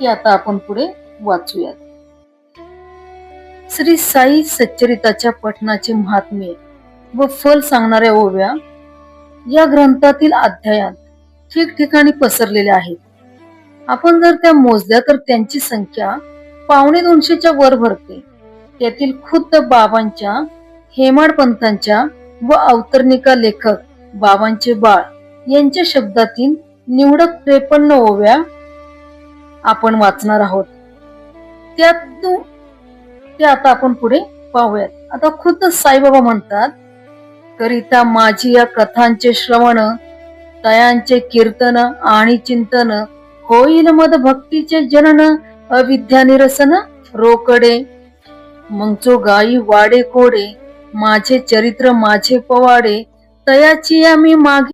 ती आता आपण पुढे वाचूयात. श्री साई सच्चरिताच्या पठणाचे महात्म्य व फल सांगणाऱ्या ओव्या या ग्रंथातील अध्यायात ठिकठिकाणी पसरलेल्या आहेत. आपण जर त्या मोजल्या तर त्यांची संख्या पावणे दोनशेच्या वर भरते. त्यातील खुद्द बाबांच्या हेमाड पंथांच्या व अवतरणिका लेखक बाबांचे बाळ यांच्या शब्दातील निवडक त्रेपन्न ओव्या आपण वाचणार आहोत. त्यात ते आता आपण पुढे पाहूयात. आता खुद्द साईबाबा म्हणतात करिता माझी या कथांचे श्रवण तयांचे कीर्तन आणि चिंतन होईल मद भक्तीचे जनन अविद्या निरसन रोकडे. मग जो गाई वाडे कोडे माझे चरित्र माझे पवाडे तयाची या मी मागे